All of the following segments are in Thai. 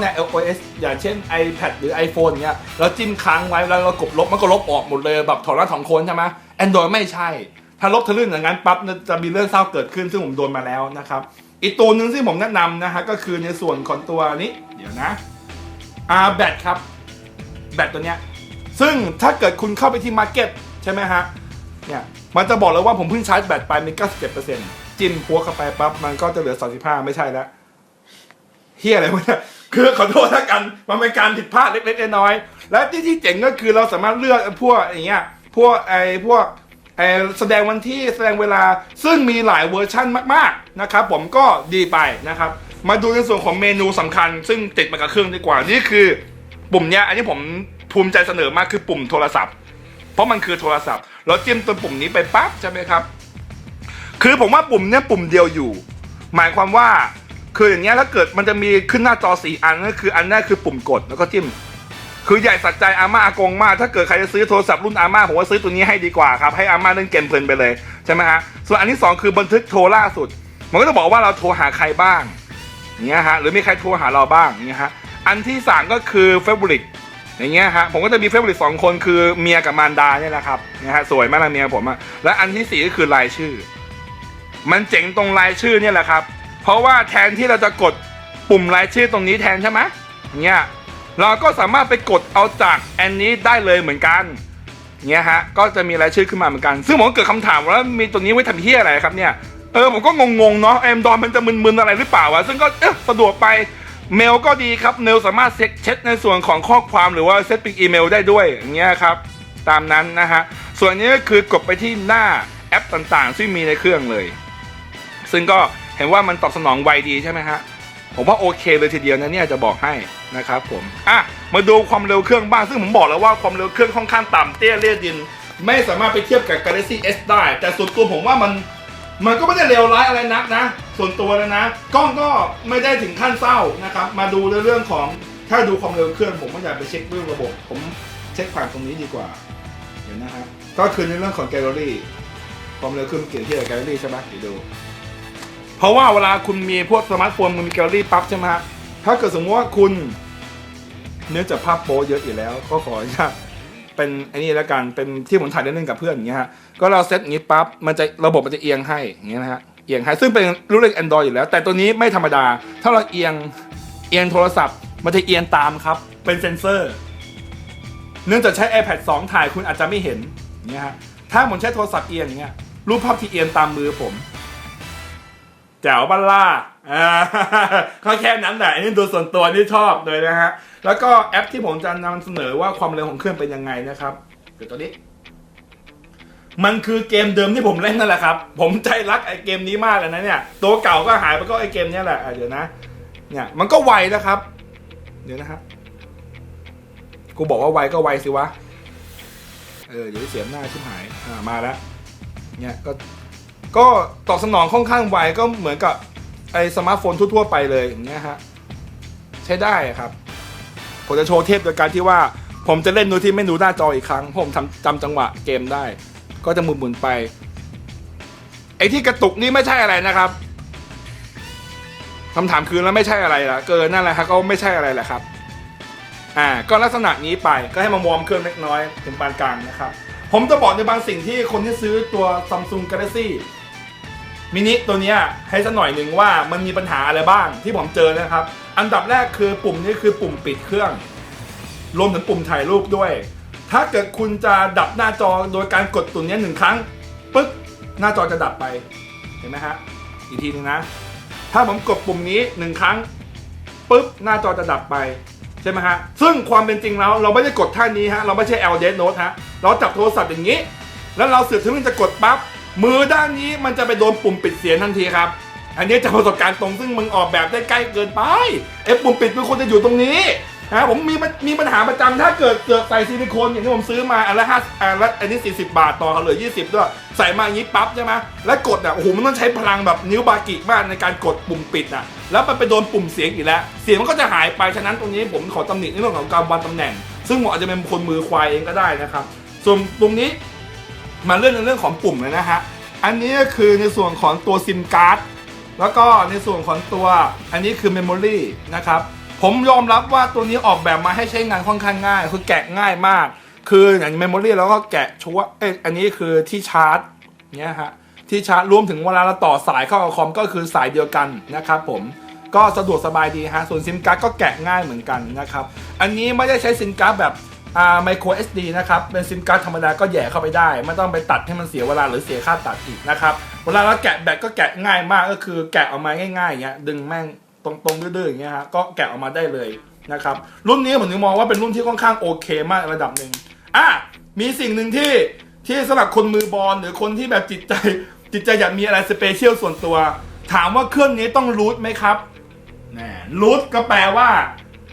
เนี่ย iOS อย่างเช่น iPad หรือ iPhone เนี้ยเราจิ้มค้างไว้แล้วเรากดลบมันก็ลบออกหมดเลยแบบถอดรหัสของคนใช่ไหม Android ไม่ใช่ ถ้าลบทะลึ่งอย่างนั้นปั๊บเนี่ยจะมีเรื่องเศร้าเกิดขึ้นซึ่งผมโดนมาแล้วนะครับ อีกตัวหนึ่งที่ผมแนะนำนะฮะก็คือในส่วนของตัวนี้ เดี๋ยวนะอาแบตครับแบตตัวเนี้ยซึ่งถ้าเกิดคุณเข้าไปที่มาร์เก็ตใช่ไหมฮะเนี่ยมันจะบอกเลยว่าผมเพิ่งชาร์จแบตไปมี97%จิ้มพัวเข้าไปปั๊บมันก็จะเหลือ 35 ไม่ใช่แล้วเฮียอะไรวะเนี่ย คือขอโทษแล้วกันมันเป็นการผิดพลาดเล็กๆน้อยๆและที่ที่เจ๋งก็คือเราสามารถเลือกพวกอย่างเงี้ยพวกไอ้พวกไอ้แสดงวันที่แสดงเวลาซึ่งมีหลายเวอร์ชั่นมากๆนะครับผมก็ดีไปนะครับ มาดูในส่วนของเมนูสำคัญ ซึ่งติดมากับเครื่องดีกว่านี่คือปุ่มเนี้ยอันนี้ผมภูมิใจเสนอมากคือปุ่มโทรศัพท์ เพราะมันคือโทรศัพท์ เราจิ้มตัวปุ่มนี้ไปปั๊บใช่ไหมครับ คือผมว่าปุ่มเนี้ยปุ่มเดียวอยู่ หมายความว่า คืออย่างเงี้ยถ้าเกิดมันจะมีขึ้นหน้าจอสี่อันก็คืออันแรกคือปุ่มกดแล้วก็จิ้ม คือใหญ่สัจใจอาม่าอากงมากถ้าเกิดใครจะซื้อโทรศัพท์รุ่นอาม่าผมว่าซื้อตัวนี้ให้ดีกว่าครับให้อาม่าเล่นเกมเพลินไปเลยใช่ไหมฮะส่วนอันที่สองคือบันทึกโทรล่าสุด มันก็จะบอกว่าเราโทรหาใครบ้างเงี้ยฮะหรือมีใครโทรหาเราบ้างเงี้ยฮะอันที่สามก็คือเฟเวอริตอย่างเงี้ยฮะผมก็จะมีเฟเวอริตสองคนคือเมียกับมารดาเนี่ยแหละครับนะฮะสวยมากนะเมียผมอะและอันที่สี่ก็คือรายชื่อ มันเจ๋งตรงรายชื่อเนี่ยแหละครับ เพราะว่าแทนที่เราจะกดปุ่มรายชื่อตรงนี้แทนใช่ไหมเนี่ยเราก็สามารถไปกดเอาจากแอนนี้ได้เลยเหมือนกันเนี่ยฮะก็จะมีรายชื่อขึ้นมาเหมือนกัน ซึ่งผมก็เกิดคำถามว่ามีตัวนี้ไว้ทำเฮียอะไรครับเนี่ยเออผมก็งงๆเนาะแอมดอนมันจะมึนๆอะไรหรือเปล่าวะซึ่งก็เอ๊ะสะดวกไปเมลก็ดีครับเมลสามารถเช็คในส่วนของข้อความหรือว่าเซตเป็นอีเมลได้ด้วยอย่างเงี้ยครับตามนั้นนะฮะส่วนนี้ก็คือกดไปที่หน้าแอปต่างๆซึ่มีในเครื่องเลย ซึ่งก็ เห็นว่ามันตอบสนองไวดีใช่ไหมฮะผมว่าโอเคเลยทีเดียวนะเนี่ยจะบอกให้นะครับผมอะมาดูความเร็วเครื่องบ้างซึ่งผมบอกแล้วว่าความเร็วเครื่องค่อนข้างต่ำเตี้ยเลียดิน ไม่สามารถไปเทียบกับ Galaxy S ได้ แต่ส่วนตัวผมว่ามันมันก็ไม่ได้เร็วร้ายอะไรนักนะ ส่วนตัวนะนะกล้องก็ไม่ได้ถึงขั้นเศร้านะครับมาดูในเรื่องของถ้าดูความเร็วเครื่องผมก็อยากไปเช็คเรื่องระบบ ผมเช็คผ่านตรงนี้ดีกว่า เดี๋ยวนะฮะก็คือในเรื่องของแกลเลอรี่ความเร็วเครื่องเกี่ยวที่กับแกลเลอรี่ใช่ไหมเดี๋ยวดู เพราะว่าเวลาคุณมีพวกสมาร์ทโฟนมันมีแกลเลอรี่ปั๊บใช่ไหมฮะถ้าเกิดสมมติว่าคุณ เนื่องจากภาพโป๊เยอะอยู่แล้ว ก็ขออนุญาตเป็นไอ้นี่แล้วกันเป็นที่ผมถ่ายเล่นๆกับเพื่อนอย่างเงี้ยฮะก็เราเซตอย่างงี้ปั๊บมันจะระบบมันจะเอียงให้อย่างเงี้ยนะฮะเอียงให้ซึ่งเป็นรุ่นเล็ก Android อยอยู่แล้ว แต่ตัวนี้ไม่ธรรมดา ถ้าเราเอียงเอียงโทรศัพท์ มันจะเอียงตามครับ เป็นเซนเซอร์ เนื่องจากใช้ iPad 2 ถ่ายคุณอาจจะไม่เห็นอย่างเงี้ยฮะถ้าผมใช้โทรศัพท์เอียงอย่างเงี้ยรูปภาพที่เอียงตามมือผม แจ๋วบัลล่าอ่าก็แค่นั้นแหละอันนี้ดูส่วนตัวที่ชอบเลยนะฮะ แล้วก็แอปที่ผมจะนำเสนอว่าความเร็วของเครื่องเป็นยังไงนะครับเดี๋ยวตัวนี้ มันคือเกมเดิมที่ผมเล่นนั่นแหละครับ ผมใจรักไอเกมนี้มากเลยนะเนี่ย ตัวเก่าก็หายไปก็ไอเกมเนี้ยแหละอะเดี๋ยวนะ เนี่ยมันก็ไวนะครับ เดี๋ยวนะฮะกูบอกว่าไวก็ไวสิวะ เออเดี๋ยวเสียหน้าชิบหาย อ่ามาแล้ว เนี่ยก็ ก็ตอบสนองค่อนข้างไวก็เหมือนกับไอสมาร์ทโฟนทั่วๆไปเลยอย่างเงี้ยฮะใช้ได้ครับ ผมจะโชว์เทปโดยการที่ว่า ผมจะเล่นโดยที่ไม่ดูหน้าจออีกครั้งผมทำจำจังหวะเกมได้ ก็จะหมุนๆไป ไอ้ที่กระตุกนี่ไม่ใช่อะไรนะครับคำถามคือแล้วไม่ใช่อะไรล่ะเกินนั่นแหละครับก็ไม่ใช่อะไรแหละครับ อ่า ก็ลักษณะนี้ไปก็ให้มาวอร์มเครื่องเล็กน้อยถึงปานกลางนะครับ ผมจะบอกในบางสิ่งที่คนที่ซื้อตัว Samsung Galaxy มินิตัวนี้ให้สักหน่อยหนึ่งว่ามันมีปัญหาอะไรบ้างที่ผมเจอนะครับ อันดับแรกคือปุ่มนี้คือปุ่มปิดเครื่อง รวมถึงปุ่มถ่ายรูปด้วย ถ้าเกิดคุณจะดับหน้าจอโดยการกดตุ่นนี้หนึ่งครั้งปึ๊กหน้าจอจะดับไปเห็นไหมฮะอีกทีหนึงนะ ถ้าผมกดปุ่มนี้หนึ่งครั้งปึ๊บหน้าจอจะดับไป ช่ไหมฮะ ซึ่งความเป็นจริงแล้วเราไม่ได้กดท่านี้ฮะ เราไม่ใช่ L dead Note ฮะ เราจับโทรศัพท์อย่างนี้ แล้วเราเสือกถึงจะกดปั๊บ มือด้านนี้มันจะไปโดนปุ่มปิดเสียงทันทีครับ อันนี้จากประสบการณ์ตรงซึ่งมึงออกแบบได้ใกล้เกินไป ไอ้ปุ่มปิดมันควรจะอยู่ตรงนี้ นะผมมีมีปัญหาประจำถ้าเกิดเกิดใส่ซิลิโคนอย่างที่ผมซื้อมาอันละห้าอันละอันนี้ 40 บาทต่อเขาเหลือ 20 ด้วย ใส่มาอย่างนี้ปั๊บใช่ไหมแล้วกดอะโอ้โหมันต้องใช้พลังแบบนิ้วบากิมากในการกดปุ่มปิดอะแล้วมันไปโดนปุ่มเสียงอีกแล้ว เสียงมันก็จะหายไปฉะนั้นตรงนี้ผมขอตำหนิในเรื่องของการวางตำแหน่ง ซึ่งผมอาจจะเป็นคนมือควายเองก็ได้นะครับ ส่วนตรงนี้มาเรื่องในเรื่องของปุ่มเลยนะฮะอันนี้ก็คือในส่วนของตัวซิมการ์ดแล้วก็ในส่วนของตัวอันนี้คือเมมโมรีนะครับ ผมยอมรับว่าตัวนี้ออกแบบมาให้ใช้งานค่อนข้างง่าย คือแกะง่ายมาก คืออย่างเมมโมรีแล้วก็แกะชัวเอ้ยอันนี้คือที่ชาร์จเนี่ยฮะที่ชาร์จรวมถึงเวลาเราต่อสายเข้ากับคอมก็คือสายเดียวกันนะครับผมก็สะดวกสบายดีฮะส่วนซิมการ์ดก็แกะง่ายเหมือนกันนะครับอันนี้ไม่ได้ใช้ซิมการ์ดแบบอ่าไมโคร SD นะครับ เป็นซิมการ์ดธรรมดาก็แย่เข้าไปได้ ไม่ต้องไปตัดให้มันเสียเวลาหรือเสียค่าตัดอีกนะครับ เวลาเราแกะแบตก็แกะง่ายมากก็คือแกะออกมาง่ายๆอย่างเงี้ยดึงแม่ง ตรงๆดื้อๆอย่างเงี้ยฮะก็แกะออกมาได้เลยนะครับรุ่นนี้ผมถึงมองว่าเป็นรุ่นที่ค่อนข้างโอเคมากระดับหนึ่งอะมีสิ่งหนึ่งที่ที่สำหรับคนมือบอลหรือคนที่แบบจิตใจจิตใจอยากมีอะไรสเปเชียลส่วนตัว ถามว่าเครื่องนี้ต้องรูทไหมครับแหมรูทก็แปลว่า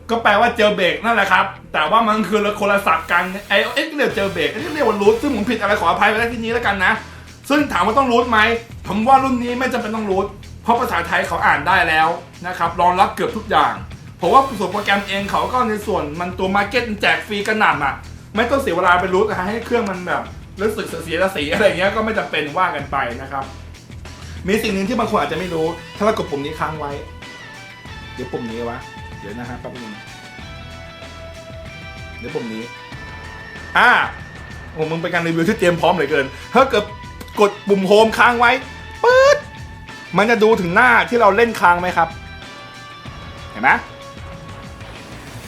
ก็แปลว่าเจอเบรกนั่นแหละครับ แต่ว่ามันคือคนละศัพท์กันไอเอ็กเรียกเจอเบรกอันนี้เรียกว่ารูทซึ่งผมผิดอะไรขออภัยไปณที่นี้แล้วกันนะ ซึ่งถามว่าต้องรูทไหมผมว่ารุ่นนี้ไม่จำเป็นต้องรูท เพราะภาษาไทยเขาอ่านได้แล้วนะครับรองรับเกือบทุกอย่างผมว่าส่วนโปรแกรมเองเขาก็ในส่วนมันตัวมาร์เก็ตแจกฟรีกระหน่ำอะไม่ต้องเสียเวลาไปรูทนะฮะให้เครื่องมันแบบรู้สึกเสียสีอะไรเงี้ยก็ไม่จำเป็นว่ากันไปนะครับ มีสิ่งหนึ่งที่บางคนอาจจะไม่รู้ ถ้าเรากดปุ่มนี้ค้างไว้ เดี๋ยวปุ่มนี้วะ เดี๋ยวนะฮะแป๊บนึงเดี๋ยวปุ่มนี้ อ่าโอ้มึงเป็นการรีวิวที่เตรียมพร้อมเหลือเกิน ถ้าเกิดกดปุ่มโฮมค้างไว้ มันจะดูถึงหน้าที่เราเล่นค้างไหมครับ เห็นไหม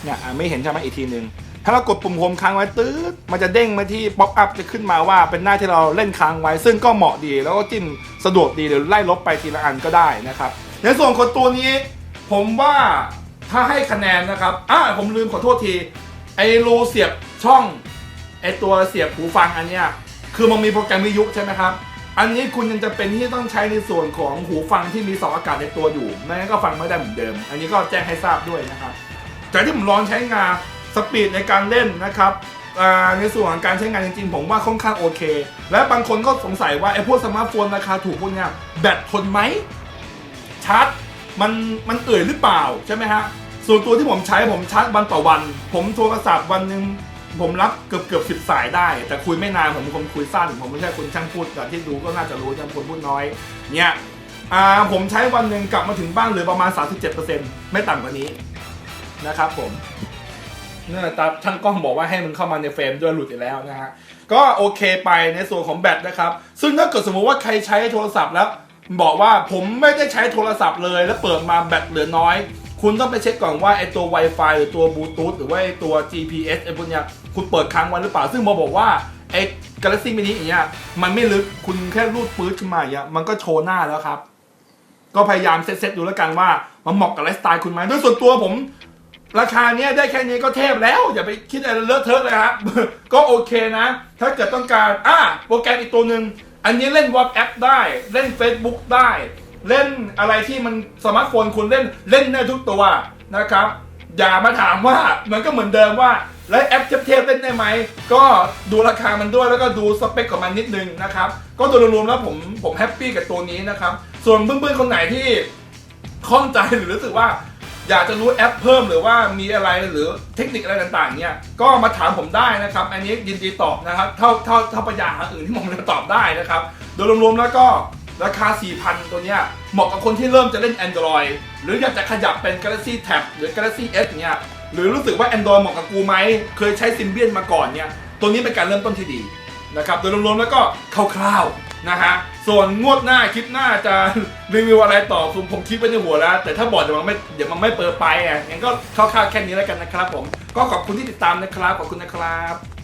เนี่ยไม่เห็นใช่ไหมอีกทีหนึ่งถ้าเรากดปุ่มโฮมค้างไว้ตืดมันจะเด้งมาที่ป๊อปอัพจะขึ้นมาว่าเป็นหน้าที่เราเล่นค้างไว้ ซึ่งก็เหมาะดีแล้วก็จิ้มสะดวกดีหรือไล่ลบไปทีละอันก็ได้นะครับ ในส่วนของตัวนี้ ผมว่าถ้าให้คะแนนนะครับอ่าผมลืมขอโทษที ไอ้รูเสียบช่องไอ้ตัวเสียบหูฟังอันเนี้ยคือมันมีโปรแกรมวิทยุใช่ไหมครับ อันนี้คุณยังจะเป็นที่ต้องใช้ในส่วนของหูฟังที่มีเสาอากาศในตัวอยู่ไม่งั้นก็ฟังไม่ได้เหมือนเดิม อันนี้ก็แจ้งให้ทราบด้วยนะครับจากที่ผมลองใช้งานสปีดในการเล่นนะครับในส่วนของการใช้งานจริงๆ ผมว่าค่อนข้างโอเค และบางคนก็สงสัยว่าไอ้พวกสมาร์ทโฟนราคาถูกพวกนี้แบตทนไหมชาร์จมันมันเอื่อยหรือเปล่าใช่ไหมฮะส่วนตัวที่ผมใช้ผมชาร์จวันต่อวัน ผมโทรศัพท์วันหนึ่ง ผมรับเกือบเกือบสิบสายได้ แต่คุยไม่นานผมเป็นคนคุยสั้น ผมไม่ใช่คนช่างพูดแต่ที่ดูก็น่าจะรู้ช่างคนพูดน้อย เนี่ยอ่าผมใช้วันหนึ่งกลับมาถึงบ้านเหลือประมาณ 37%ไม่ต่ำกว่านี้นะครับผมเนี่ยตาช่างกล้องบอกว่าให้มันเข้ามาในเฟรมด้วยหลุดอีกแล้วนะฮะ ก็โอเคไปในส่วนของแบตนะครับ ซึ่งถ้าเกิดสมมติว่าใครใช้โทรศัพท์แล้ว บอกว่าผมไม่ได้ใช้โทรศัพท์เลย แล้วเปิดมาแบตเหลือน้อย คุณต้องไปเช็คก่อนว่าไอตัว Wi-Fi หรือตัวบลูทูธหรือว่าไอตัว GPS ไอพวกเนี้ย คุณเปิดค้างไว้หรือเปล่า ซึ่งโมบอกว่าไอ Galaxy Mini อย่างเงี้ยมันไม่ลึกคุณแค่รูดปื๊ดขึ้นมาอย่างเงี้ยมันก็โชว์หน้าแล้วครับ ก็พยายามเซ็ตๆดูแล้วกันว่ามันเหมาะกับไลฟ์สไตล์คุณไหมด้วยส่วนตัวผม ราคาเนี้ยได้แค่นี้ก็เทพแล้ว อย่าไปคิดอะไรเลอะเทอะเลยฮะก็โอเคนะ ถ้าเกิดต้องการอะโปรแกรมอีกตัวหนึ่งอันนี้เล่น WhatsApp ได้เล่น Facebook ได้ เล่นอะไรที่มันสมาร์ทโฟนคุณเล่นเล่นได้ทุกตัวนะครับ อย่ามาถามว่ามันก็เหมือนเดิมว่าแล้วแอปเทพๆเล่นได้ไหม ก็ดูราคามันด้วยแล้วก็ดูสเปคของมันนิดนึงนะครับ ก็โดยรวมๆแล้วผมผมแฮปปี้กับตัวนี้นะครับ ส่วนเพื่อนๆคนไหนที่ข้องใจหรือรู้สึกว่าอยากจะรู้แอปเพิ่มหรือว่ามีอะไรหรือเทคนิคอะไรต่างๆเนี่ยก็มาถามผมได้นะครับ อันนี้ยินดีตอบนะครับ เท่าเท่าเท่าประหยัดอื่นที่ผมจะตอบได้นะครับ โดยรวมๆแล้วก็ ราคา 4,000 ตัวเนี้ยเหมาะกับคนที่เริ่มจะเล่น Android หรืออยากจะขยับเป็น Galaxy Tab หรือ Galaxy S เนี่ยหรือรู้สึกว่า Android เหมาะกับกูไหม เคยใช้ซิมเบียนมาก่อนเนี่ยตัวนี้เป็นการเริ่มต้นที่ดีนะครับโดยรวมๆแล้วก็คร่าวๆนะฮะส่วนงวดหน้าคลิปหน้าจะรีวิวอะไรต่อผมผมคิดไว้ในหัวแล้ว แต่ถ้าบอกเดี๋ยวมันไม่เดี๋ยวมันไม่เปิดไปอะงั้นก็คร่าวๆแค่นี้แล้วกันนะครับผมก็ขอบคุณที่ติดตามนะครับขอบคุณนะครับ